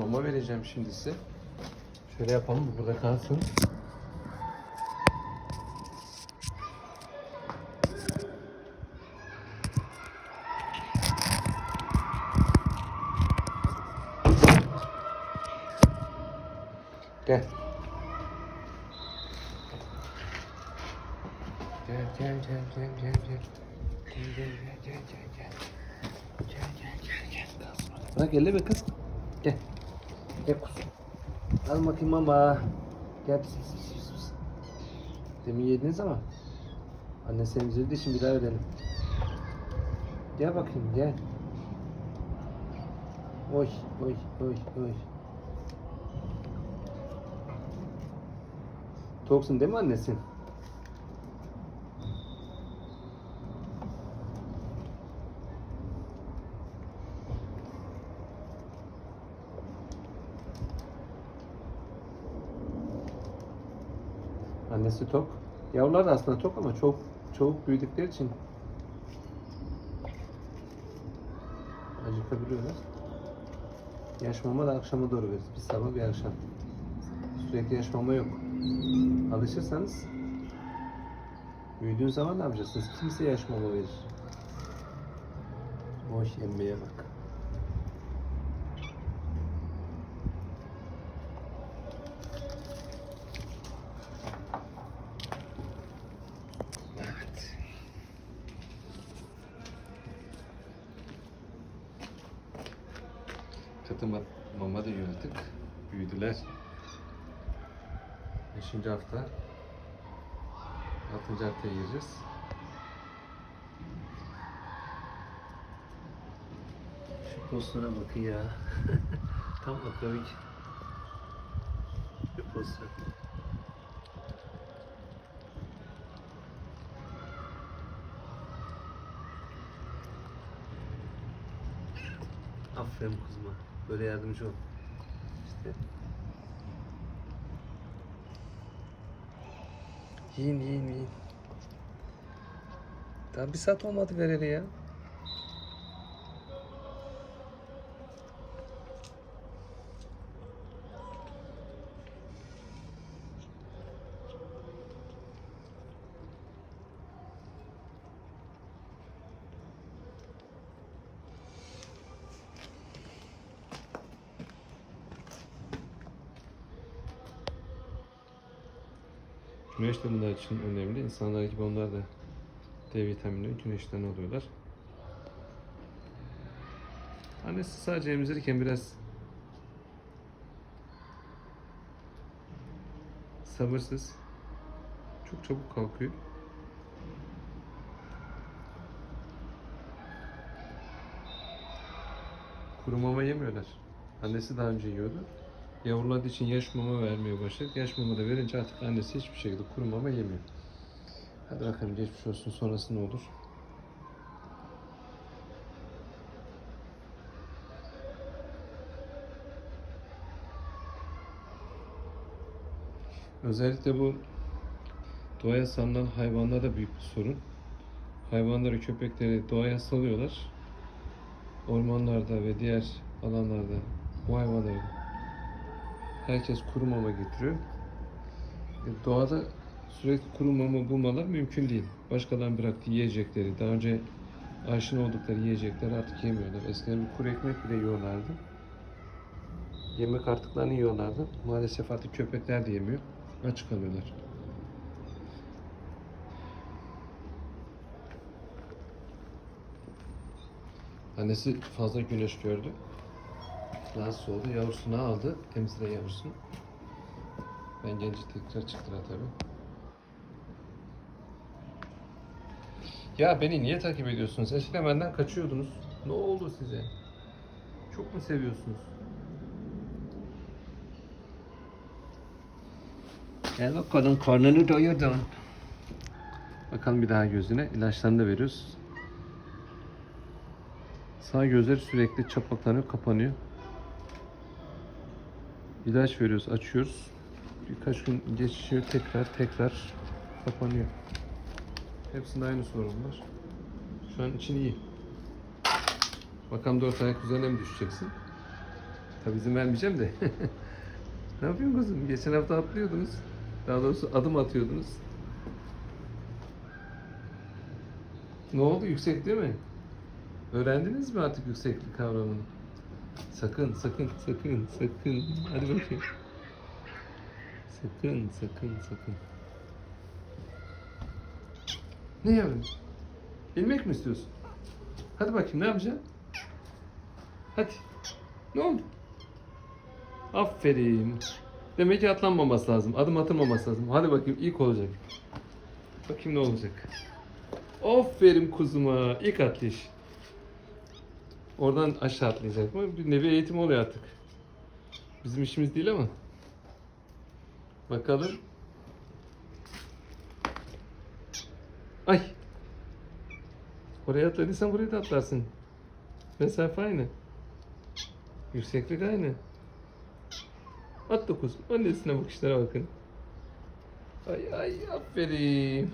Mama vereceğim şimdi size. Şöyle yapalım bu burada kalsın. Gel. Gel gel gel gel gel gel. Gel gel gel gel gel gel. Gel gel gel gel. Bırak elle be kız. Gel. Gel kuzum. Al bakayım mama. Gel. Demin yediniz ama. Anne seni üzüldü şimdi bir daha ödelim. Gel bakayım gel. Oy oy oy oy. Toksun değil mi annesin? Annesi tok. Yavrular da aslında tok ama çok çabuk büyüdükleri için acıkabiliyorlar. Yaş mama da akşama doğru veririz. Bir sabah bir akşam. Sürekli yaş mama yok. Alışırsanız büyüdüğün zaman ne yapacaksınız? Kimse yaş mama verir. Hoş emmeye bak. Katı ma- mama da yönetik. Büyüdüler. Beşinci hafta. Altıncı haftaya gireceğiz. Şu postuna bakın ya. Tam aklavik. Şu postura. Aferin kuzuma. Böyle yardımcı ol. İşte. Yiyin yiyin yiyin. Daha bir saat olmadı vereli ya. Güneş de bunlar için önemli. İnsanlar gibi onlar da D vitamini güneşten alıyorlar. Annesi sadece emzirirken biraz sabırsız. Çok çabuk kalkıyor. Kuru mama yemiyorlar. Annesi daha önce yiyordu. Yavruladığı için yaş mama vermeye başladık. Yaş mama da verince artık annesi hiçbir şekilde kuru mama yemiyor. Hadi bakalım geçmiş olsun sonrası ne olur. Özellikle bu doğaya salınan hayvanlarda büyük bir sorun. Hayvanları, köpekleri doğaya salıyorlar. Ormanlarda ve diğer alanlarda bu hayvanları herkes kuru mama getiriyor. E, doğada sürekli kuru mama bulmalar mümkün değil. Başkalarının bıraktığı yiyecekleri, daha önce aşina oldukları yiyecekleri artık yemiyorlar. Eskiden bir kuru ekmek bile yiyorlardı. Yemek artıklarını yiyorlardı. Maalesef artık köpekler de yemiyor. Aç kalıyorlar. Annesi fazla güneş gördü. Rahatsız oldu. Yavrusunu aldı. Temizle yavrusunu. Ben gelince tekrar çıktılar tabi. Ya beni niye takip ediyorsunuz? Eskiden benden kaçıyordunuz. Ne oldu size? Çok mu seviyorsunuz? Gel bakalım karnını doyurdun. Bakalım bir daha gözüne. İlaçlarını da veriyoruz. Sağ gözleri sürekli çapaklanıyor, kapanıyor. İlaç veriyoruz, açıyoruz. Birkaç gün geçiyor, tekrar tekrar kapanıyor. Hepsinde aynı sorun var. Şu an için iyi. Bakalım dört ayak üzerine mi düşeceksin? Tabii izin vermeyeceğim de. ne yapıyorsun kızım? Geçen hafta atlıyordunuz. Daha doğrusu adım atıyordunuz. Ne oldu? Yüksek değil mi? Öğrendiniz mi artık yükseklik kavramını? Sakın, sakın, sakın, sakın. Hadi bakayım. Sakın, sakın, sakın. Ne yavrum? İnmek mi istiyorsun? Hadi bakayım ne yapacaksın? Hadi. Ne oldu? Aferin. Demek ki atlanmaması lazım. Adım atılmaması lazım. Hadi bakayım ilk olacak. Bakayım ne olacak. Aferin kuzuma. İlk atlayış. Oradan aşağı atlayacak mı? Bir nevi eğitim oluyor artık. Bizim işimiz değil ama. Bakalım. Ay. Oraya atladıysan buraya da atlarsın. Mesafe aynı. Yükseklik aynı. At dokuz. Annesine bakışlara bakın. Ay ay aferin.